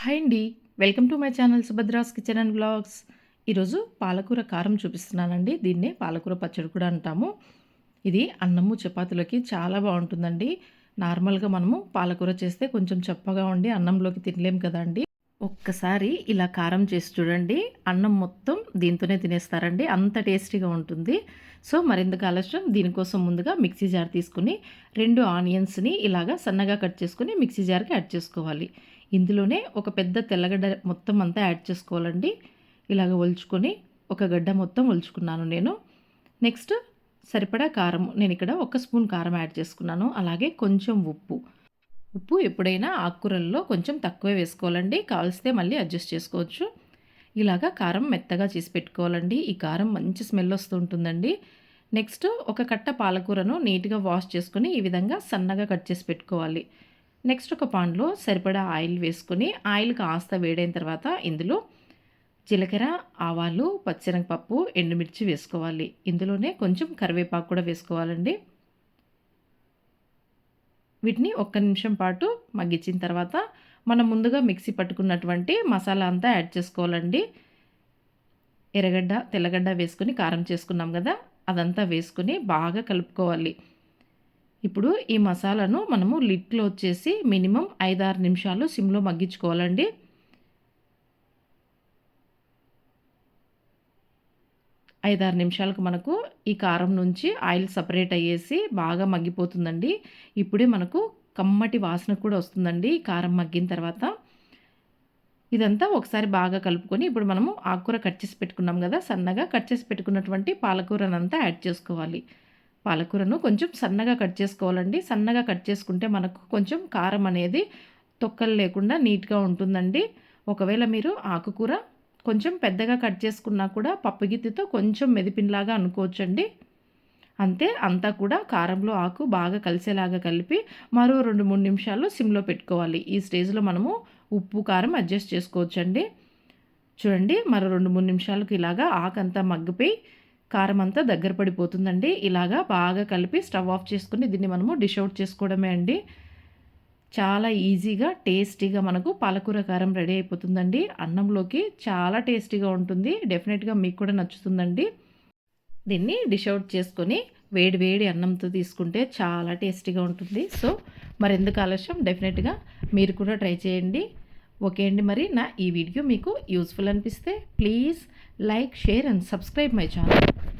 Hi అండి. Welcome to my channel Subhadra's kitchen and blogs. ఈరోజు పాలకూర కారం చూపిస్తున్నానండి. దీన్నే పాలకూర పచ్చడి కూడా అంటాము. ఇది అన్నము చపాతీలకి చాలా బాగుంటుందండి. నార్మల్గా మనము పాలకూర చేస్తే కొంచెం చప్పగా ఉండి అన్నంలోకి తినలేం కదండి ఒక్కసారి ఇలా కారం చేసి చూడండి. అన్నం మొత్తం దీంతోనే తినేస్తారండి. అంత టేస్టీగా ఉంటుంది. సో మరింత ఆలస్యం దీనికోసం ముందుగా మిక్సీ జార్ తీసుకుని రెండు ఆనియన్స్ని ఇలాగా సన్నగా కట్ చేసుకుని మిక్సీ జార్కి యాడ్ చేసుకోవాలి. ఇందులోనే ఒక పెద్ద తెల్లగడ్డ మొత్తం అంతా యాడ్ చేసుకోవాలండి. ఇలాగ ఒలుచుకొని ఒక గడ్డ మొత్తం ఒలుచుకున్నాను నేను. నెక్స్ట్ సరిపడా కారం నేను ఇక్కడ ఒక స్పూన్ కారం యాడ్ చేసుకున్నాను. అలాగే కొంచెం ఉప్పు. ఉప్పు ఎప్పుడైనా ఆకుకూరల్లో కొంచెం తక్కువే వేసుకోవాలండి. కావలిస్తే మళ్ళీ అడ్జస్ట్ చేసుకోవచ్చు. ఇలాగా కారం మెత్తగా చేసి పెట్టుకోవాలండి. ఈ కారం మంచి స్మెల్ వస్తూ ఉంటుందండి. నెక్స్ట్ ఒక కట్ట పాలకూరను నీట్గా వాష్ చేసుకుని ఈ విధంగా సన్నగా కట్ చేసి పెట్టుకోవాలి. నెక్స్ట్ ఒక పాన్లో సరిపడా ఆయిల్ వేసుకుని ఆయిల్ కాస్త వేడైన తర్వాత ఇందులో జీలకర్ర ఆవాలు పచ్చిరంగపప్పు ఎండుమిర్చి వేసుకోవాలి. ఇందులోనే కొంచెం కరివేపాకు కూడా వేసుకోవాలండి. వీటిని ఒక్క నిమిషం పాటు మగ్గించిన తర్వాత మనం ముందుగా మిక్సీ పట్టుకున్నటువంటి మసాలా అంతా యాడ్ చేసుకోవాలండి. ఎర్రగడ్డ తెల్లగడ్డ వేసుకొని కారం చేసుకున్నాం కదా అదంతా వేసుకొని బాగా కలుపుకోవాలి. ఇప్పుడు ఈ మసాలాను మనము లిట్లో వచ్చేసి మినిమం ఐదారు నిమిషాలు సిమ్లో మగ్గించుకోవాలండి. ఐదారు నిమిషాలకు మనకు ఈ కారం నుంచి ఆయిల్ సపరేట్ అయ్యేసి బాగా మగ్గిపోతుందండి. ఇప్పుడే మనకు కమ్మటి వాసన కూడా వస్తుందండి కారం మగ్గిన తర్వాత. ఇదంతా ఒకసారి బాగా కలుపుకొని ఇప్పుడు మనము ఆకుకూర కట్ చేసి పెట్టుకున్నాం కదా సన్నగా కట్ చేసి పెట్టుకున్నటువంటి పాలకూరనంతా యాడ్ చేసుకోవాలి. పాలకూరను కొంచెం సన్నగా కట్ చేసుకోవాలండి. సన్నగా కట్ చేసుకుంటే మనకు కొంచెం కారం అనేది తొక్కలు లేకుండా నీట్గా ఉంటుందండి. ఒకవేళ మీరు ఆకుకూర కొంచెం పెద్దగా కట్ చేసుకున్నా కూడా పప్పుగిత్తితో కొంచెం మెదిపిన్లాగా అనుకోవచ్చండి. అంతే అంతా కూడా కారంలో ఆకు బాగా కలిసేలాగా కలిపి మరో రెండు మూడు నిమిషాలు సిమ్లో పెట్టుకోవాలి. ఈ స్టేజ్లో మనము ఉప్పు కారం అడ్జస్ట్ చేసుకోవచ్చండి. చూడండి మరో రెండు మూడు నిమిషాలకు ఇలాగా ఆకంతా మగ్గిపోయి కారం అంతా దగ్గర పడిపోతుందండి. ఇలాగా బాగా కలిపి స్టవ్ ఆఫ్ చేసుకుని దీన్ని మనము డిష్ అవుట్ చేసుకోవడమే అండి. చాలా ఈజీగా టేస్టీగా మనకు పాలకూర కారం రెడీ అయిపోతుందండి. అన్నంలోకి చాలా టేస్టీగా ఉంటుంది. డెఫినెట్గా మీకు కూడా నచ్చుతుందండి. దీన్ని డిష్ అవుట్ చేసుకొని వేడి వేడి అన్నంతో తీసుకుంటే చాలా టేస్టీగా ఉంటుంది. సో మరి ఎందుకు ఆలస్యం? డెఫినెట్గా మీరు కూడా ట్రై చేయండి. ఓకే అండి మరి. నా ఈ వీడియో మీకు యూస్ఫుల్ అనిపిస్తే please like share and subscribe my channel.